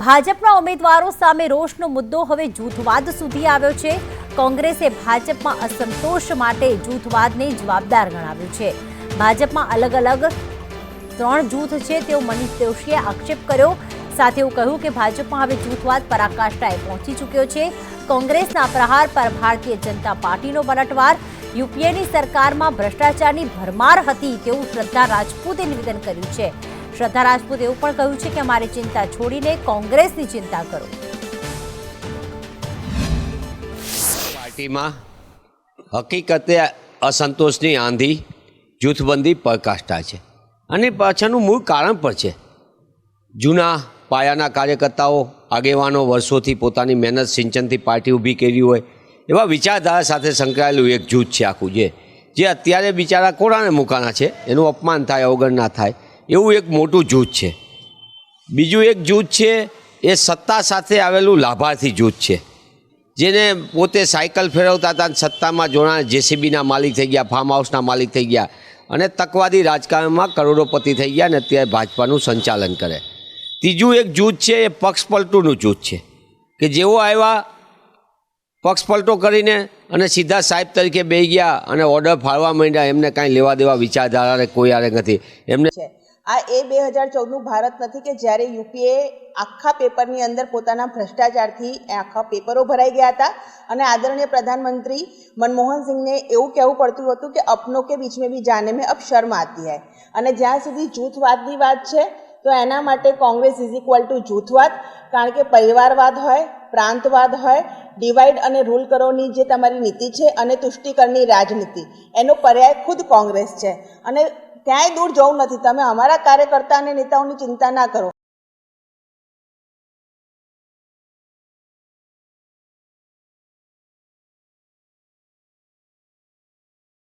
ભાજપના ઉમેદવારો સામે રોષનો મુદ્દો હવે જૂથવાદ સુધી આવ્યો છે. કોંગ્રેસે ભાજપમાં અસંતોષ માટે જૂથવાદને જવાબદાર ગણાવ્યું છે. ભાજપમાં અલગ અલગ ત્રણ જૂથ છે તેઓ મનીષ દોશીએ આક્ષેપ કર્યો. સાથે એવું કહ્યું કે ભાજપમાં હવે જૂથવાદ પરાકાષ્ઠાએ પહોંચી ચૂક્યો છે. કોંગ્રેસના પ્રહાર પર ભારતીય જનતા પાર્ટીનો પલટવાર યુપીએની સરકારમાં ભ્રષ્ટાચારની ભરમાર હતી તેવું શ્રદ્ધા રાજપૂતે નિવેદન કર્યું છે. શ્રદ્ધા રાજપૂત એવું પણ કહ્યું છે કે અમારી ચિંતા છોડીને કોંગ્રેસની ચિંતા કરો. પાર્ટીમાં હકીકતે અસંતોષની આંધી, જૂથબંધી પ્રકાષ્ઠા છે. અને પાછળનું મૂળ કારણ પણ છે. જૂના પાયાના કાર્યકર્તાઓ, આગેવાનો વર્ષોથી પોતાની મહેનત સિંચનથી પાર્ટી ઊભી કરી હોય, એવા વિચારધારા સાથે સંકળાયેલું એક જૂથ છે આખું જે. જે અત્યારે બિચારા કોરાને મૂકાના છે, એનું અપમાન થાય, અવગણના થાય. એવું એક મોટું જૂથ છે. બીજું એક જૂથ છે, એ સત્તા સાથે આવેલું લાભાર્થી જૂથ છે. જેને પોતે સાયકલ ફેરવતા હતા સત્તામાં જોડાણ જેસીબીના માલિક થઈ ગયા ફાર્મ હાઉસના માલિક થઈ ગયા અને તકવાદી રાજકારણમાં કરોડોપતિ થઈ ગયા અને અત્યારે ભાજપાનું સંચાલન કરે. ત્રીજું એક જૂથ છે, એ પક્ષપલટુનું જૂથ છે. કે જેઓ આવ્યા, પક્ષપલટો કરીને અને સીધા સાહેબ તરીકે બેસી ગયા અને ઓર્ડર ફાળવા માંડ્યા, એમને કાંઈ લેવા દેવા વિચારધારાને કોઈ આરે નથી. એમને આ એ બે હજાર ચૌદનું ભારત નથી કે જ્યારે યુપીએ આખા પેપરની અંદર પોતાના ભ્રષ્ટાચારથી આખા પેપરો ભરાઈ ગયા હતા. અને આદરણીય પ્રધાનમંત્રી મનમોહન સિંહને એવું કહેવું પડતું હતું કે અપનો કે બીચ મેં બી જાને મેં અબ શર્મ આતી હૈ. અને જ્યાં સુધી જૂથવાદની વાત છે, તો એના માટે કોંગ્રેસ ઇઝ ઇક્વલ ટુ જૂથવાદ, કારણ કે પરિવારવાદ હોય, પ્રાંતવાદ હોય ડિવાઈડ અને રૂલ કરોની જે તમારી નીતિ છે અને તુષ્ટિકરણની રાજનીતિ, એનો પર્યાય ખુદ કોંગ્રેસ છે. અને ક્યાંય દૂર જવું નથી. તમે અમારા કાર્યકર્તા અને નેતાઓની ચિંતા ના કરો.